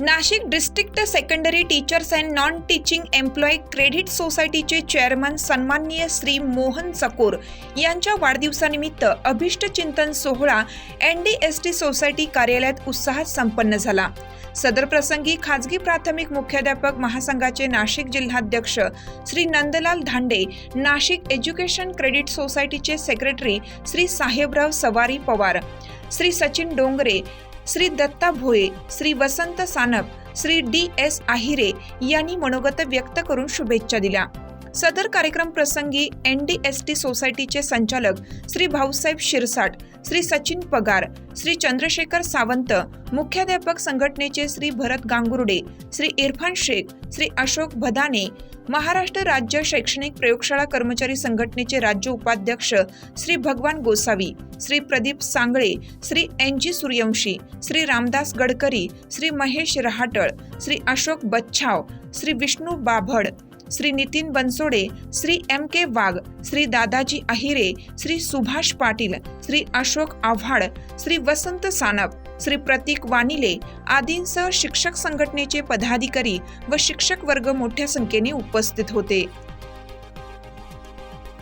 Nashik district secondary teachers and non teaching employee credit सोसायटीचे chairman सन्माननीय श्री मोहन चकोर यांच्या वाढदिवसानिमित्त अभिष्ट चिंतन सोहळा N D S T society कार्यालयात उत्साहात संपन्न झाला. सदर प्रसंगी खाजगी प्राथमिक मुख्याध्यापक महासंघाचे नाशिक जिल्हाध्यक्ष श्री नंदलाल धांडे नाशिक एज्युकेशन क्रेडिट सोसायटीचे secretary Shri Sahebrao Sawari Pawar Shri Sachin Dongre Shri Datta Bhoye Shri Vasant Sanap Shri D S Ahire यांनी मनोगत व्यक्त करून शुभेच्छा दिल्या. सदर कार्यक्रम प्रसंगी एन डी एस टी सोसायटीचे संचालक श्री भाऊसाहेब शिरसाट श्री सचिन पगार श्री चंद्रशेखर सावंत मुख्याध्यापक संघटनेचे श्री भरत गांगुर्डे श्री इरफान शेख श्री अशोक भदाने महाराष्ट्र राज्य शैक्षणिक प्रयोगशाळा कर्मचारी संघटनेचे राज्य उपाध्यक्ष Shri Bhagwan Gosavi Shri Pradeep Sangle Shri N G Suryawanshi Shri Ramdas Gadkari Shri Mahesh Rahatal Shri Ashok Bachhav Shri Vishnu Babhad Shri Nitin Bansode Shri M K Wagh Shri Dadaji Ahire Shri Subhash Patil Shri Ashok Awhad Shri Vasant Sanap Shri Prateek Wanile आदींसह शिक्षक संघटनेचे पदाधिकारी व शिक्षक वर्ग मोठ्या संख्येने उपस्थित होते.